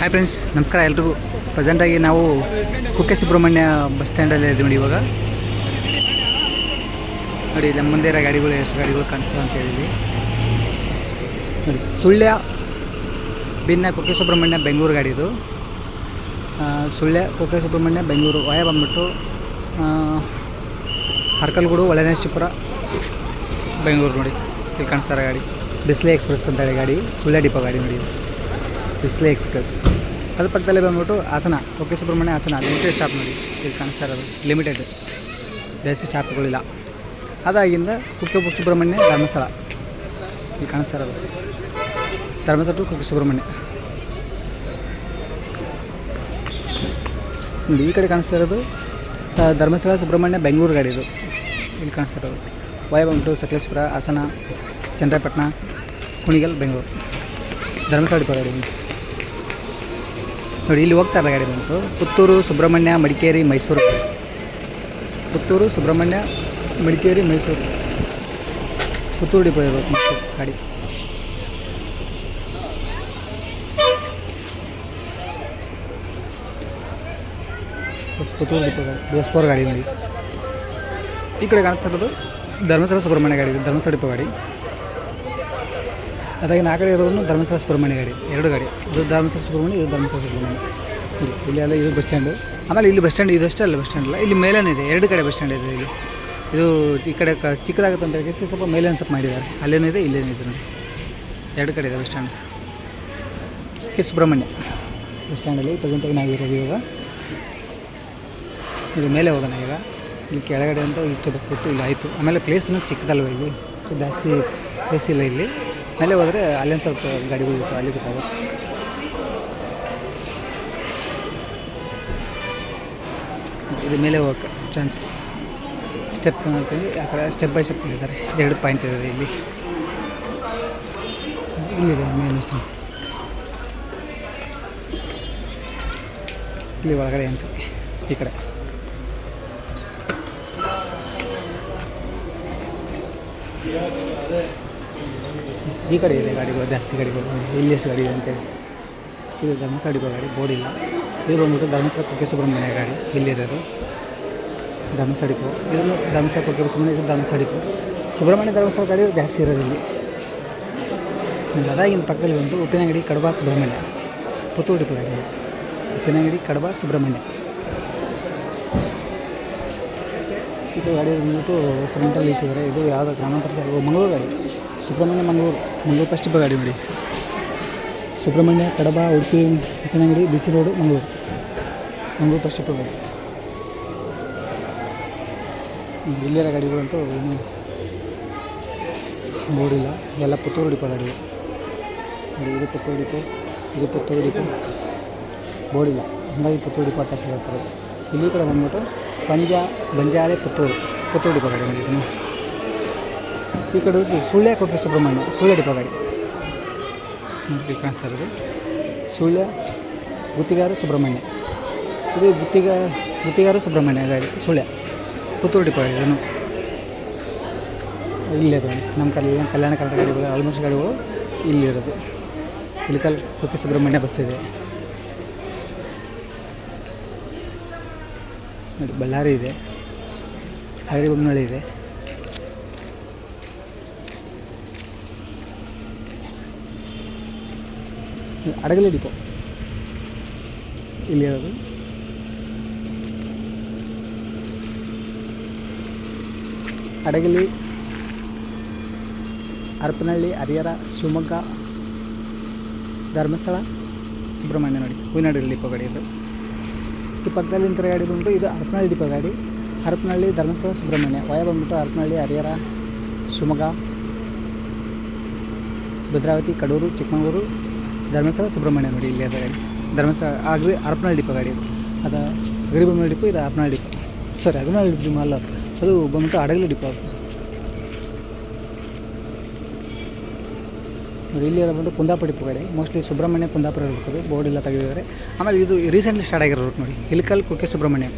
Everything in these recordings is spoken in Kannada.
ಹಾಯ್ ಫ್ರೆಂಡ್ಸ್ ನಮಸ್ಕಾರ ಎಲ್ರಿಗೂ. ಪ್ರೆಸೆಂಟಾಗಿ ನಾವು ಕುಕ್ಕೆ ಸುಬ್ರಹ್ಮಣ್ಯ ಬಸ್ ಸ್ಟ್ಯಾಂಡಲ್ಲಿ ಇದ್ದೀವಿ ನೋಡಿ ಇವಾಗ. ನೋಡಿ ನಮ್ಮ ಮುಂದೆ ಇರೋ ಗಾಡಿಗಳು, ಎಷ್ಟು ಗಾಡಿಗಳು ಕಾಣಿಸ್ತವೆ ಅಂತ ಹೇಳಿದ್ವಿ. ನೋಡಿ, ಸುಳ್ಯ ಭಿನ್ನ ಕುಕ್ಕೆ ಸುಬ್ರಹ್ಮಣ್ಯ ಬೆಂಗಳೂರು ಗಾಡಿ ಇದು. ಸುಳ್ಯ ಕುಕ್ಕೆ ಸುಬ್ರಹ್ಮಣ್ಯ ಬೆಂಗಳೂರು ವಾಯ ಬಂದ್ಬಿಟ್ಟು ಹರ್ಕಲ್ಗೂಡು ಒಳನೇಶಿಪುರ ಬೆಂಗಳೂರು ನೋಡಿ. ಇಲ್ಲಿ ಕಾಣಿಸ್ತಾರೆ ಗಾಡಿ. ಬಿಸ್ಲೆ ಎಕ್ಸ್ಪ್ರೆಸ್ ಅಂತ ಹೇಳಿ ಗಾಡಿ, ಸುಳ್ಯ ಡಿಪೋ ಗಾಡಿ ನೋಡಿ. ಬಿಸ್ಲೆ ಎಕ್ಸ್ಪ್ರೆಸ್ ಅದ್ರ ಪಕ್ಕದಲ್ಲೇ ಬಂದ್ಬಿಟ್ಟು Hassan okay Subrahmanya Hassan limited stop ನೋಡಿ. ಇಲ್ಲಿ ಕಾಣಿಸ್ತಾ ಇರೋದು. ಲಿಮಿಟೆಡ್. ಜಾಸ್ತಿ ಸ್ಟಾಪ್ಗಳಿಲ್ಲ. ಅದಾಗಿಂದ ಕುಕ್ಕೆ ಸುಬ್ರಹ್ಮಣ್ಯ ಧರ್ಮಸ್ಥಳ. ಇಲ್ಲಿ ಕಾಣಿಸ್ತಾ ಇರೋದು. ಧರ್ಮಸ್ಥಳ ಟು ಕುಕ್ಕೆ ಸುಬ್ರಹ್ಮಣ್ಯ. ನೋಡಿ, ಈ ಕಡೆ ಕಾಣಿಸ್ತಾ ಇರೋದು ಧರ್ಮಸ್ಥಳ, ಸುಬ್ರಹ್ಮಣ್ಯ, ಬೆಂಗಳೂರು ಗಾಡಿ ಇದು. ಇಲ್ಲಿ ಕಾಣಿಸ್ತಾ ಇರೋದು. ವಯ ಬಂದ್ಬಿಟ್ಟು ಸಕಲೇಶ್ಪುರ, ಹಾಸನ, ಚಂದ್ರಪಟ್ಟಣ, ಕುಣಿಗಲ್, ಬೆಂಗಳೂರು. ಧರ್ಮಸ್ಥಳ ಗಾಡಿ ನೋಡಿ, ಇಲ್ಲಿ ಹೋಗ್ತಾರಲ್ಲ ಗಾಡಿ ಬಂತು. ಪುತ್ತೂರು ಸುಬ್ರಹ್ಮಣ್ಯ ಮಡಿಕೇರಿ ಮೈಸೂರು. ಪುತ್ತೂರು ಸುಬ್ರಹ್ಮಣ್ಯ ಮಡಿಕೇರಿ ಮೈಸೂರು. ಪುತ್ತೂರು ಡಿಪೋ ಇರಬೇಕು ಮತ್ತು ಗಾಡಿ. ಪುತ್ತೂರು ಡಿಪೋ ಗಾಡಿ. ಬಿ ಗಾಡಿ ನೋಡಿ. ಈ ಕಡೆ ಕಾಣ್ತಾ ಇರೋದು ಧರ್ಮಸ್ಥಳ ಸುಬ್ರಹ್ಮಣ್ಯ ಗಾಡಿ, ಧರ್ಮಸ್ಥಳ ಡಿಪೋ ಗಾಡಿ. ಅದಾಗಿ ನಾಲ್ಕು ಕಡೆ ಇರೋದು ಧರ್ಮಸ್ಥಳ ಸುಬ್ರಹ್ಮಣ್ಯ ಗಾಡಿ, ಎರಡು ಗಾಡಿ. ಇದು ಧರ್ಮಸ್ಥಳ ಸುಬ್ರಹ್ಮಣ್ಯ, ಇದು ಧರ್ಮಸ್ಥಳ ಸುಬ್ರಹ್ಮಣ್ಯ. ಇಲ್ಲಿ ಎಲ್ಲ ಇದು ಬಸ್ ಸ್ಟ್ಯಾಂಡು ಆಮೇಲೆ ಇಲ್ಲಿ ಬಸ್ ಸ್ಟ್ಯಾಂಡ್ ಇದಷ್ಟೇ ಅಲ್ಲ ಬಸ್ ಸ್ಟ್ಯಾಂಡ್ ಅಲ್ಲ. ಇಲ್ಲಿ ಮೇಲೇನೇ ಇದೆ, ಎರಡು ಕಡೆ ಬಸ್ ಸ್ಟ್ಯಾಂಡ್ ಇದೆ ಇಲ್ಲಿ. ಇದು ಈ ಕಡೆ ಕ, ಚಿಕ್ಕದಾಗುತ್ತೆ ಅಂತ ಹೇಳಿ ಸ್ವಲ್ಪ ಮೇಲೇನು ಸ್ವಲ್ಪ ಮಾಡಿದ್ದಾರೆ. ಅಲ್ಲೇನಿದೆ ಇಲ್ಲೇನಿದೆ ನೋಡಿ. ಎರಡು ಕಡೆ ಇದೆ bus stand K Subrahmanya. Bus ಸ್ಟ್ಯಾಂಡಲ್ಲಿ ಪ್ರೆಸೆಂಟಾಗಿ ನಾವಿರೋದು ಇವಾಗ. ಇದು ಮೇಲೆ ಹೋಗೋಣ ಈಗ. ಇಲ್ಲಿ ಕೆಳಗಡೆ ಅಂತ ಇಷ್ಟು ಬಸ್ ಇತ್ತು, ಇಲ್ಲಿ ಆಯಿತು. ಆಮೇಲೆ ಪ್ಲೇಸ್ನು ಚಿಕ್ಕದಲ್ವ ಇಲ್ಲಿ? ಅಷ್ಟು ಜಾಸ್ತಿ ಪ್ಲೇಸ್ ಇಲ್ಲ ಇಲ್ಲಿ. ಮೇಲೆ ಹೋದರೆ ಅಲ್ಲೇನು ಸ್ವಲ್ಪ ಗಾಡಿಗಳು ಇತ್ತು ಅಲ್ಲಿ ಗೊತ್ತಾಗುತ್ತೆ ಇದು ಮೇಲೆ ಹೋಗಕ್ಕೆ ಚಾನ್ಸ್ ಸ್ಟೆಪ್ ಅಂತೇಳಿ ಆ ಕಡೆ ಸ್ಟೆಪ್ ಬೈ ಸ್ಟೆಪ್ ಇದ್ದಾರೆ. ಎರಡು ಪಾಯಿಂಟ್ ಇದೆ ಇಲ್ಲಿ. ಇಲ್ಲಿದೆ ಮೇನ್ ಇಲ್ಲಿ ಒಳಗಡೆ ಅಂತ ಈ ಕಡೆ. ಈ ಕಡೆ ಇದೆ ಗಾಡಿಗಳು ಜಾಸ್ತಿ ಗಾಡಿಗಳು ಇಲ್ಲಿ ಎಷ್ಟು ಗಾಡಿ ಇದೆ ಅಂತೇಳಿ. ಇದು ಧರ್ಮಸ್ಥಳ ಗಾಡಿ, ಬೋರ್ಡ್ ಇಲ್ಲ. ಇದು ಬಂದ್ಬಿಟ್ಟು ಧರ್ಮಸ್ಥಳ ಕುಕ್ಕೆ ಸುಬ್ರಹ್ಮಣ್ಯ ಗಾಡಿ, ಇಲ್ಲಿರೋದು. ಧರ್ಮಸ್ಥಳ ಡಿಪೋ ಇದನ್ನು ಧರ್ಮಸ್ಥಳ ಕುಕ್ಕೆ ಸುಬ್ರಹ್ಮಣ್ಯ, ಇದು ಧರ್ಮಸ್ಥಳ ಸುಬ್ರಹ್ಮಣ್ಯ ಧರ್ಮಸ್ಥಳ ಗಾಡಿ ಜಾಸ್ತಿ ಇರೋದು ಇಲ್ಲಿ. ಅದಾಗಿನ ಪಕ್ಕದಲ್ಲಿ ಬಂದು ಉಪ್ಪಿನಂಗಡಿ, ಕಡಬ, ಸುಬ್ರಹ್ಮಣ್ಯ. ಪುತ್ತೂರು ಡಿಪೋ ಗಾಡಿ ಉಪ್ಪಿನಂಗಡಿ, ಕಡಬ, ಸುಬ್ರಹ್ಮಣ್ಯ. ಇದು ಗಾಡಿ ಬಂದ್ಬಿಟ್ಟು ಫ್ರಂಟಲ್ಲಿ ಇಸಿದ್ದಾರೆ ಇದು ಯಾವುದೋ ಗ್ರಾಮಾಂತರ ಮಂಗಳೂರು ಗಾಡಿ. ಸುಬ್ರಹ್ಮಣ್ಯ, ಮಂಗಳೂರು. ಮಂಗಳೂರು ಫಸ್ಟ್ ಗಾಡಿ ಮಾಡಿ. Subrahmanya, Kadaba, Udupi Uppinangadi B C road, Mangalore. Mangalore first ಗಾಡಿ. ಇಲ್ಲಿರ ಗಾಡಿಗಳಂತೂ ಇನ್ನೂ ನೋಡಿಲ್ಲ ಎಲ್ಲ ಪುತ್ತೂರು ಡಿಪೋ ಗಾಡಿ ನೋಡಿ, ಇದು ಪುತ್ತೂರು ಡಿಪೋ, ಇದು ಪುತ್ತೂರು ಡಿಪೋ. ಬೋರ್ಡಿಲ್ಲ ಹಂಗಾಗಿ ಪುತ್ತೂರು ಡಿಪೋ ಅಂತ ಹೇಳ್ತಾರೆ. ಇಲ್ಲಿ ಕಡೆ ಬಂದ್ಬಿಟ್ಟು ಪಂಜಾ, ಬಂಜಾಳೆ, ಪುತ್ತೂರು. ಪುತ್ತೂರು ಡಿಪೋ ಗಾಡಿ ಇದನ್ನು. ಈ ಕಡೆ ಸುಳ್ಯ ಕೊಕ್ಕೆ ಸುಬ್ರಹ್ಮಣ್ಯ, ಸುಳ್ಯ ಡಿಪೋ ಗಾಡಿ ಕಾಣಿಸ್ತಾ ಇರೋದು. ಸುಳ್ಯ ಗುತ್ತಿಗಾರ ಸುಬ್ರಹ್ಮಣ್ಯ. ಇದು ಗುತ್ತಿಗ ಗುತ್ತಿಗಾರ ಸುಬ್ರಹ್ಮಣ್ಯ ಗಾಡಿ, ಸುಳ್ಯ. ಪುತ್ತೂರು ಡಿಪೋ ಗಾಡಿ ಇದನ್ನು. ಇಲ್ಲೇ ಅದು ನಮ್ಮ ಕಲ್ಯಾಣ ಕಲ್ಯಾಣ ಕರ್ನಾಟಕ ಗಾಡಿಗಳು ಆಲ್ಮೋಸ್ಟ್ ಗಾಡಿಗಳು ಇಲ್ಲಿರೋದು ಇಲ್ಲಿ ಕಲ್ ಕುಕ್ಕೆ ಸುಬ್ರಹ್ಮಣ್ಯ ಬಸ್ ಇದೆ. ಬಳ್ಳಾರಿ ಇದೆ. ಹಗರಿಬೊಮ್ಮನಹಳ್ಳಿ ಇದೆ. ಅಡಗಲಿ ಡಿಪೋ. ಇಲ್ಲಿರೋದು ಅಡಗಲಿ ಹರಪನಹಳ್ಳಿ ಹರಿಹರ, ಶಿವಮೊಗ್ಗ, ಧರ್ಮಸ್ಥಳ, ಸುಬ್ರಹ್ಮಣ್ಯ ನೋಡಿ, ಹೂವಿನಹಳ್ಳಿ ಡಿಪೋ ಗಾಡಿ ಇದು. ಈ ಪಕ್ಕದಲ್ಲಿ ಇಂಥ ಗಾಡಿ ಬಂದ್ಬಿಟ್ಟು ಇದು ಹರಪನಹಳ್ಳಿ ಡಿಪೋ ಗಾಡಿ. ಹರಪನಹಳ್ಳಿ ಧರ್ಮಸ್ಥಳ, ಸುಬ್ರಹ್ಮಣ್ಯ. ವಯ ಬಂದ್ಬಿಟ್ಟು ಹರಪನಹಳ್ಳಿ ಹರಿಹರ, ಶಿವಮೊಗ್ಗ, ಭದ್ರಾವತಿ, ಕಡೂರು, ಚಿಕ್ಕಮಗಳೂರು ಧರ್ಮಸ್ಥಳ ಸುಬ್ರಹ್ಮಣ್ಯ ನೋಡಿ, ಇಲ್ಲಿ ಅದ ಗಾಡಿ. ಧರ್ಮಸ್ಥಳ ಆಗ್ರಿ ಹರಪನಹಳ್ಳಿ ಡಿಪೋ ಗಾಡಿ ಇದು ಅದು ಅಗರಿಬೊಮ್ಮನಹಳ್ಳಿ ಡಿಪೋ, ಇದು ಹರಪನಹಳ್ಳಿ ಡಿಪೋ. ಸರಿ ಅದನ್ನ ಡಿಪೋ ಅದು. ಬಂದ್ಬಿಟ್ಟು ಅಡಗಲಿ ಡಿಪೋ ಅದು. ನೋಡಿ, ಇಲ್ಲಿ ಎಲ್ಲ ಬಂದು ಕುಂದಾಪುರ ಡಿಪೋ ಗಾಡಿ. ಮೋಸ್ಟ್ಲಿ ಸುಬ್ರಹ್ಮಣ್ಯ, ಕುಂದಾಪುರ ಇರ್ಬೋದು ಬೋರ್ಡ್ ಎಲ್ಲ ತೆಗೆದಿದ್ದಾರೆ. ಆಮೇಲೆ ಇದು ರೀಸೆಂಟ್ಲಿ ಸ್ಟಾರ್ಟ್ ಆಗಿರೋ ರೂಟ್ ನೋಡಿ. ಇಲ್ಕಲ್ ಕುಕ್ಕೆ ಸುಬ್ರಹ್ಮಣ್ಯ.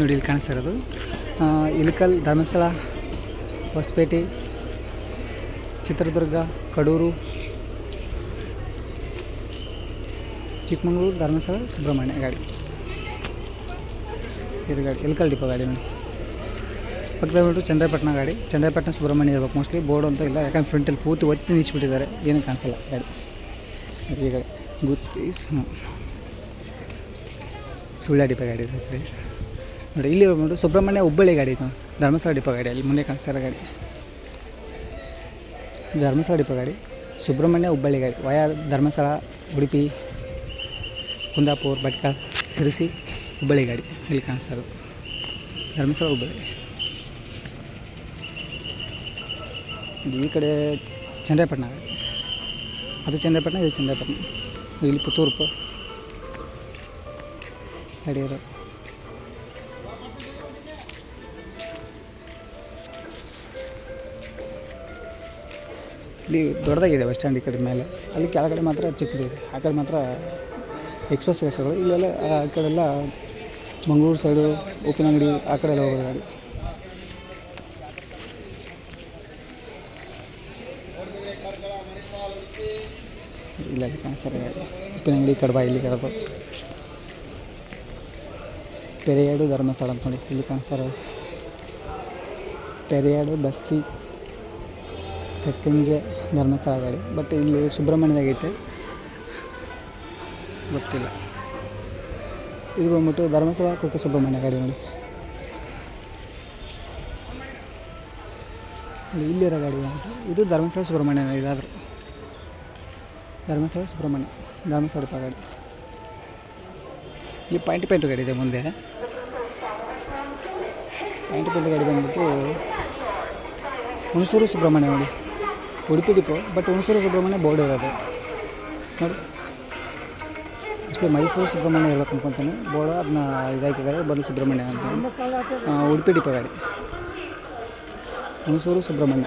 ನೋಡಿ, ಇಲ್ಲಿ ಕಾಣಿಸ್ತಾ ಇರೋದು. ಧರ್ಮಸ್ಥಳ, ಹೊಸಪೇಟೆ, ಚಿತ್ರದುರ್ಗ, ಕಡೂರು ಚಿಕ್ಕಮಂಗ್ಳೂರು, ಧರ್ಮಸ್ಥಳ, ಸುಬ್ರಹ್ಮಣ್ಯ ಗಾಡಿ. ಇದು ಗಾಡಿ, ಎಲ್ಕಲ್ ಡಿಪೋ ಗಾಡಿ ನೋಡಿ. ಪಕ್ಕದ ಬಿಟ್ಟು ಚಂದ್ರಪಟ್ಟಣ ಗಾಡಿ. ಚಂದ್ರಪಟ್ಟಣ, ಸುಬ್ರಹ್ಮಣ್ಯ ಇರ್ಬೇಕು ಮೋಸ್ಟ್ಲಿ. ಬೋರ್ಡ್ ಅಂತ ಇಲ್ಲ, ಯಾಕಂದ್ರೆ ಫ್ರಂಟಲ್ಲಿ ಪೂರ್ತಿ ಒತ್ತಿ ನಿಲ್ಲಿಸ್ಬಿಟ್ಟಿದ್ದಾರೆ ಏನೂ ಕಾಣಿಸಲ್ಲ ಗಾಡಿ. ಈ ಗಾಡಿ ಗುತ್ತಿ ಸುಳ್ಳ ಡಿಪ ಗಾಡಿ ಇದೆ ನೋಡಿ. ಇಲ್ಲಿ ಬಂದ್ಬಿಟ್ಟು ಸುಬ್ರಹ್ಮಣ್ಯ ಹುಬ್ಬಳ್ಳಿ ಗಾಡಿ ಇದು ಧರ್ಮಸ್ಥಳ ಡಿಪ ಗಾಡಿ, ಅಲ್ಲಿ ಮುಂದೆ ಕಾಣಿಸ್ತಾರೆ ಗಾಡಿ. ಧರ್ಮಸ್ಥಳ ಡಿಪ ಗಾಡಿ, ಸುಬ್ರಹ್ಮಣ್ಯ ಹುಬ್ಬಳ್ಳಿ ಗಾಡಿ. ವಯಾ ಧರ್ಮಸ್ಥಳ, ಉಡುಪಿ ಕುಂದಾಪುರ ಭಟ್ಕಳ ಸಿರಿಸಿ ಹುಬ್ಬಳ್ಳಿ ಗಾಡಿ ಇಲ್ಲಿ ಕಾಣಿಸ್ತಾರೆ ಧರ್ಮಸ್ಥಳ ಹುಬ್ಬಳ್ಳಿ. ಈ ಕಡೆ ಚಂದ್ರಪಟ್ಟಣ ಅದು ಚಂದ್ರಪಟ್ಟಣ, ಇದು ಚಂದ್ರಪಟ್ಟಣ. ಇಲ್ಲಿ ಪುತ್ತೂರ್ಪು ಪ ಇಲ್ಲಿ ದೊಡ್ಡದಾಗಿದೆ ಬಸ್ ಸ್ಟ್ಯಾಂಡ್ ಈ ಕಡೆ ಮೇಲೆ. ಅಲ್ಲಿ ಕೆಳಗಡೆ ಮಾತ್ರ ಚಿಕ್ಕದಿದೆ. ಆ ಕಡೆ ಮಾತ್ರ ಎಕ್ಸ್ಪ್ರೆಸ್ ಬಸ್ಸುಗಳು ಇಲ್ಲೆಲ್ಲ ಆ ಕಡೆಲ್ಲ ಮಂಗಳೂರು ಸೈಡು ಉಪ್ಪಿನಂಗಡಿ ಆ ಕಡೆ ಎಲ್ಲ ಹೋಗೋದು ಗಾಡಿ ಇಲ್ಲ ಸರಿ ಗಾಡಿ. ಉಪ್ಪಿನಂಗಡಿ ಕಡಬ ಇಲ್ಲಿ ಕಡಬ. ಪೆರಿಯಾಡು ಧರ್ಮಸ್ಥಳ ಅಂತ ನೋಡಿ ಇಲ್ಲಿ ಕಾಣಿಸ್ತಾರೆ ಪೆರಿಯಾಡು, ಬಸ್ಸಿ, ತೆಕ್ಕಂಜೆ, ಧರ್ಮಸ್ಥಳ ಗಾಡಿ. ಬಟ್ ಇಲ್ಲಿ ಸುಬ್ರಹ್ಮಣ್ಯದಾಗೈತೆ ಗೊತ್ತಿಲ್ಲ. ಇದು ಬಂದ್ಬಿಟ್ಟು ಧರ್ಮಸ್ಥಳ ಕುಕ್ಕೆ ಸುಬ್ರಹ್ಮಣ್ಯ ಗಾಡಿ ನೋಡಿ. ಇಲ್ಲಿರೋ ಗಾಡಿ ಬಂದ್ಬಿಟ್ಟು, ಇದು ಧರ್ಮಸ್ಥಳ ಸುಬ್ರಹ್ಮಣ್ಯ ಇದಾದರೂ. ಧರ್ಮಸ್ಥಳ ಸುಬ್ರಹ್ಮಣ್ಯ, ಧರ್ಮಸ್ಥಳ ಗಾಡಿ. ಈ ಪಾಯಿಂಟ್ ಪೈಂಟ್ ಗಾಡಿ ಇದೆ ಮುಂದೆ. ಪಾಯಿಂಟ್ ಪಾಯಿಂಟ್ ಗಾಡಿ ಬಂದ್ಬಿಟ್ಟು ಹುಣಸೂರು ಸುಬ್ರಹ್ಮಣ್ಯ ನೋಡಿ. Udupi depot, but Hunsur Subramanya board ಇರೋದು ನೋಡಿ. ಅಷ್ಟೇ ಮೈಸೂರು ಸುಬ್ರಹ್ಮಣ್ಯ ಇರ್ಬೇಕು ಅನ್ಕೊತೀನಿ ಬೋರ್ಡ್ ಅದನ್ನ ಇದಾಕಿದ್ದಾರೆ ಬದಲು ಸುಬ್ರಹ್ಮಣ್ಯ ಅಂತ ಉಡುಪಿ ಡಿಪೋ ಗಾಡಿ ಮೈಸೂರು ಸುಬ್ರಹ್ಮಣ್ಯ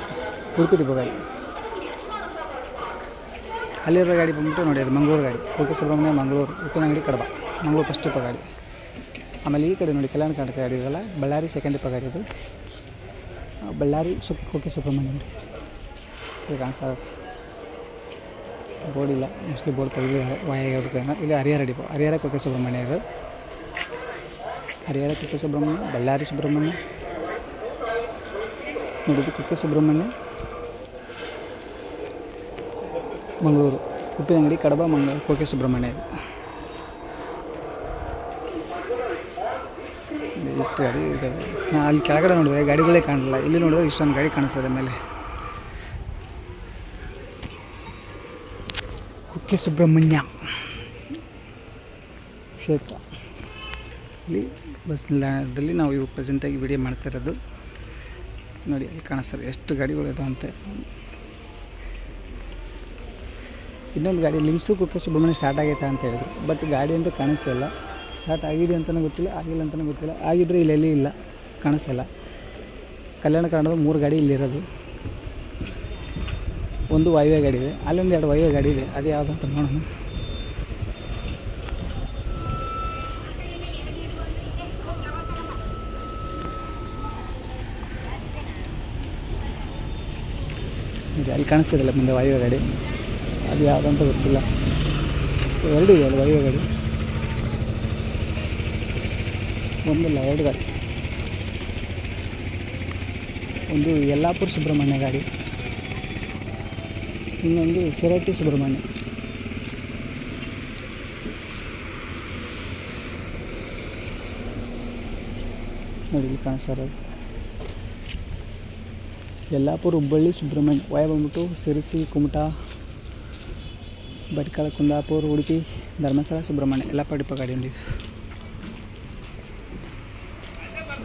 ಉಡುಪಿ ಡಿಪೋ ಗಾಡಿ ಅಲ್ಲಿರೋ ಗಾಡಿ ಬಂದ್ಬಿಟ್ಟು ನೋಡಿ, ಅದು ಮಂಗಳೂರು ಗಾಡಿ. ಕುಕ್ಕೆ ಸುಬ್ರಹ್ಮಣ್ಯ, ಮಂಗಳೂರು, ಉಪ್ಪಿನಂಗಡಿ, ಕಡಬ. ಮಂಗಳೂರು ಫಸ್ಟ್ ಡಿಪೋ ಗಾಡಿ ಆಮೇಲೆ ಈ ಕಡೆ ನೋಡಿ, ಕಲ್ಯಾಣ ಕರ್ನಾಟಕ ಗಾಡಿ ಇದೆಲ್ಲ ಬಳ್ಳಾರಿ ಸೆಕೆಂಡ್ ಡಿಪೋ ಗಾಡಿ ಇದು ಬಳ್ಳಾರಿ ಕುಕ್ಕೆ ಸುಬ್ರಹ್ಮಣ್ಯ ನೋಡಿ. ಬೋರ್ಡ್ ಇಲ್ಲ ಮೋಸ್ಟ್ಲಿ ಬೋರ್ಡ್ ತೆಗೆದು ವಾಯ ಹೇಳ್ಬೇಕಂದ್ರೆ ಇಲ್ಲಿ ಹರಿಹರ ಡಿಪೋ. ಹರಿಹರ ಕುಕ್ಕೆ ಸುಬ್ರಹ್ಮಣ್ಯ ಇದು. ಹರಿಹರ ಕುಕ್ಕೆ ಸುಬ್ರಹ್ಮಣ್ಯ, ಬಳ್ಳಾರಿ ಸುಬ್ರಹ್ಮಣ್ಯ. ನೋಡಿದ್ದು ಕುಕ್ಕೆ ಸುಬ್ರಹ್ಮಣ್ಯ. ಮಂಗಳೂರು. ಉಪ್ಪಿನಂಗಡಿ, ಕಡಬ ಮಂಗಳೂರು ಕುಕ್ಕೆ ಸುಬ್ರಹ್ಮಣ್ಯ ಇದು. ಇಷ್ಟು ಗಾಡಿ ಇದ್ದಾವೆ ಅಲ್ಲಿ ಕೆಳಗಡೆ ನೋಡಿದ್ರೆ ಗಾಡಿಗಳೇ ಕಾಣಲ್ಲ ಇಲ್ಲಿ ನೋಡಿದ್ರೆ ಇಷ್ಟೊಂದು ಗಾಡಿ ಕಾಣಿಸ್ತದೆ ಮೇಲೆ. ಕುಕ್ಕೆ ಸುಬ್ರಹ್ಮಣ್ಯ. ಕ್ಷೇತ್ರ. ಇಲ್ಲಿ ಬಸ್ ನಿಲ್ದಾಣದಲ್ಲಿ ನಾವು ಇವು ಪ್ರೆಸೆಂಟಾಗಿ ವಿಡಿಯೋ ಮಾಡ್ತಾ ಇರೋದು. ನೋಡಿ, ಅಲ್ಲಿ ಕಾಣಿಸ್ತಾರೆ ಎಷ್ಟು ಗಾಡಿಗಳು ಇದಾವಂತೆ ಇನ್ನೊಂದು ಗಾಡಿ ಲಿಂಕ್ಸು ಕುಕ್ಕೆ ಸುಬ್ರಹ್ಮಣ್ಯ ಸ್ಟಾರ್ಟ್ ಆಗೈತೆ ಅಂತ ಹೇಳಿದ್ರು. ಬಟ್ ಗಾಡಿ ಅಂತೂ ಕಾಣಿಸ್ತಿಲ್ಲ ಸ್ಟಾರ್ಟ್ ಆಗಿದೆ ಅಂತಲೂ ಗೊತ್ತಿಲ್ಲ, ಆಗಿಲ್ಲ ಅಂತಲೂ ಗೊತ್ತಿಲ್ಲ. ಆಗಿದ್ರೆ ಇಲ್ಲೆಲ್ಲಿ ಇಲ್ಲ ಕಾಣಿಸ್ತಿಲ್ಲ ಕಲ್ಯಾಣ ಕಾರಣದ ಮೂರು ಗಾಡಿ ಇಲ್ಲಿರೋದು ಒಂದು ವೈವೇ ಗಾಡಿ ಇದೆ. ಅಲ್ಲೊಂದು ಎರಡು ವೈವೇ ಗಾಡಿ ಇದೆ. ಅದು ಯಾವುದು ಅಂತ ನೋಡೋಣ. ಇದೆ ಅಲ್ಲಿ ಕಾಣಿಸ್ತಿರಲ್ಲ ಮುಂದೆ ವಾಯುವೆ ಗಾಡಿ. ಅದು ಯಾವುದಂತ ಗೊತ್ತಿಲ್ಲ. ಎರಡು ಇದೆ ಅಲ್ಲಿ ವಾಯುವ್ಯ ಗಾಡಿ. ಒಂದಿಲ್ಲ ಎರಡು ಗಾಡಿ. ಒಂದು ಯಲ್ಲಾಪುರ ಸುಬ್ರಹ್ಮಣ್ಯ ಗಾಡಿ. ಇನ್ನೊಂದು ಸಿರಟ್ಟಿ ಸುಬ್ರಹ್ಮಣ್ಯ ನೋಡಿ ಇಲ್ಲಿ ಕಾಣಿಸ್ತಾ ಇರೋದು ಯಲ್ಲಾಪುರ ಹುಬ್ಬಳ್ಳಿ ಸುಬ್ರಹ್ಮಣ್ಯ ವಾಯ ಬಂದ್ಬಿಟ್ಟು ಸಿರಿಸಿ ಕುಮಟಾ ಭಟ್ಕಳ ಕುಂದಾಪುರ ಉಡುಪಿ ಧರ್ಮಸ್ಥಳ ಸುಬ್ರಹ್ಮಣ್ಯ ಯಲ್ಲಾಪುರ ಡಿಪೋ ಗಾಡಿ ಉಂಟು ಇದು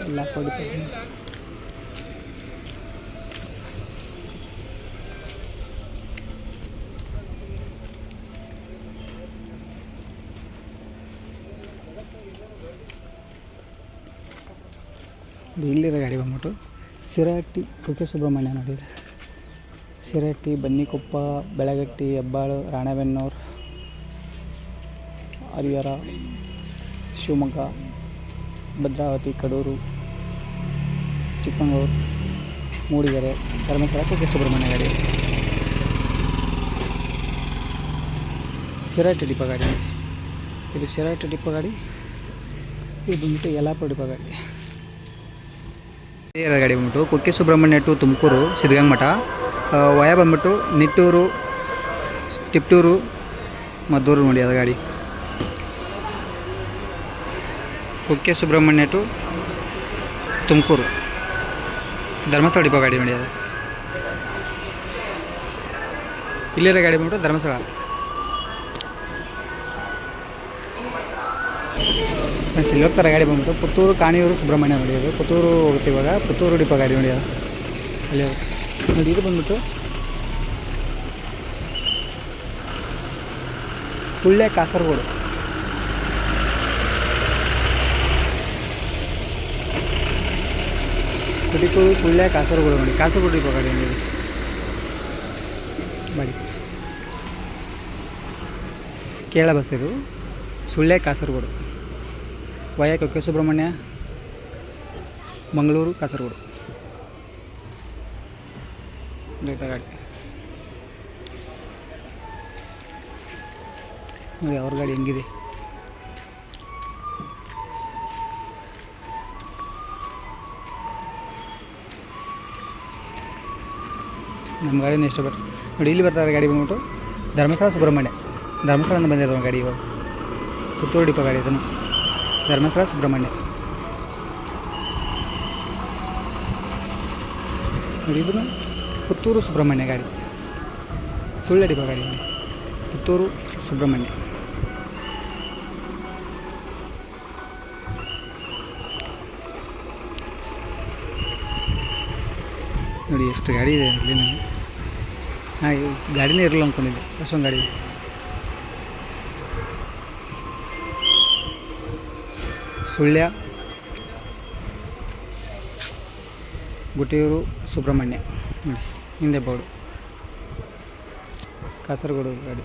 ಯಲ್ಲಾಪುರ ಇಲ್ಲಿರೋ ಗಾಡಿ ಬಂದ್ಬಿಟ್ಟು ಸಿರಹಟ್ಟಿ ಕುಕ್ಕೆ ಸುಬ್ರಹ್ಮಣ್ಯ ನೋಡಿ. ಸಿರಹಟ್ಟಿ ಬನ್ನಿಕೊಪ್ಪ, ಬೆಳಗಟ್ಟಿ, ಹೆಬ್ಬಾಳು, ರಾಣೆಬೆನ್ನೂರು, ಹರಿಹರ, ಶಿವಮೊಗ್ಗ, ಭದ್ರಾವತಿ, ಕಡೂರು, ಚಿಕ್ಕಮಗಳೂರು, ಮೂಡಿಗೆರೆ ಧರ್ಮಸ್ಥಳ ಕುಕ್ಕೆ ಸುಬ್ರಹ್ಮಣ್ಯ ಗಾಡಿ. ಸಿರಹಟ್ಟಿ ಡಿಪ ಗಾಡಿ. ಇದು ಸಿರಾಟಿ ಡಿಪ ಗಾಡಿ. ಇದು ಬಂದ್ಬಿಟ್ಟು ಯಲ್ಲಾಪುರ ಡಿಪ ಗಾಡಿ. ಗಾಡಿ ಬಂದ್ಬಿಟ್ಟು ಕುಕ್ಕೆ ಸುಬ್ರಹ್ಮಣ್ಯ ಟು ತುಮಕೂರು, ಸಿದ್ಧಗಂಗ ಮಠ ವಯ ಬಂದ್ಬಿಟ್ಟು ನಿಟ್ಟೂರು ಟಿಪ್ಟೂರು ಮದ್ದೂರು ನೋಡಿ ಅದು ಗಾಡಿ. ಕುಕ್ಕೆ ಸುಬ್ರಹ್ಮಣ್ಯ ಟು ತುಮಕೂರು. ಧರ್ಮಸ್ಥಳ ಡಿಪೋ ಗಾಡಿ ನೋಡಿ ಅದು. ಇಲ್ಲಿರೋ ಗಾಡಿ ಬಂದ್ಬಿಟ್ಟು ಧರ್ಮಸ್ಥಳ. ಫ್ರೆಂಡ್ಸ್, ಇಲ್ಲಿ ಹೋಗ್ತಾರೆ ಗಾಡಿ ಬಂದ್ಬಿಟ್ಟು. ಪುತ್ತೂರು ಕಾಣಿಯೂರು ಸುಬ್ರಹ್ಮಣ್ಯ ನೋಡಿ ಅದು ಪುತ್ತೂರು ಹೋಗುತ್ತೆ ಇವಾಗ. ಪುತ್ತೂರು ಡಿಪ ಗಾಡಿ ನೋಡಿ ಅಲ್ಲಿ. ನೋಡಿ ಇದು ಬಂದ್ಬಿಟ್ಟು. ಸುಳ್ಳೆ ಕಾಸರಗೋಡು. ಕುಟಿಕೂರು ಸುಳ್ಳೆ ಕಾಸರಗೋಡು ನೋಡಿ. ಕಾಸರಗೋಡು ಡಿಪ ಗಾಡಿ ನೋಡಿ ಬನ್ನಿ. ಕೇಳ ಬಸ್ ಇದು. ಸುಳ್ಳೆ Kasaragod. Via K Subrahmanya Mangaluru, Kasaragod. ಗಾಡಿ ನೋಡಿ, ಅವ್ರ ಗಾಡಿ ಹೆಂಗಿದೆ? ನಮ್ಮ ಗಾಡಿನ ಎಷ್ಟು ಬರ್ತಾರೆ ನೋಡಿ, ಇಲ್ಲಿ ಬರ್ತಾರೆ ಗಾಡಿ ಬಂದ್ಬಿಟ್ಟು ಧರ್ಮಸ್ಥಳ ಸುಬ್ರಹ್ಮಣ್ಯ. ಧರ್ಮಸ್ಥಳದಿಂದ ಬಂದಿರೋ ಗಾಡಿ ಇವಾಗ. ಪುತ್ತೂರು ಗಾಡಿ ಇದನ್ನು. ಧರ್ಮಸ್ಥಳ ಸುಬ್ರಹ್ಮಣ್ಯ. ಇದನ್ನು ಪುತ್ತೂರು ಸುಬ್ರಹ್ಮಣ್ಯ ಗಾಡಿ. ಸುಳ್ಳ ಡಿಪೋ ಗಾಡಿ. ಪುತ್ತೂರು ಸುಬ್ರಹ್ಮಣ್ಯ. ನೋಡಿ ಎಷ್ಟು ಗಾಡಿ ಇದೆ ಇಲ್ಲಿ ನಾನು ಹಾಂ ಗಾಡಿನೇ ಇರಲ್ಲ ಅಂದ್ಕೊಂಡಿದ್ದೆ ಅಷ್ಟೊಂದು ಗಾಡಿ ಇದೆ. ಸುಳ್ಯ ಗುಟಿಯೂರು ಸುಬ್ರಹ್ಮಣ್ಯ. ನೋಡಿ ಹಿಂದೆ ಬೋರ್ಡು. ಕಾಸರಗೋಡು ಗಾಡಿ.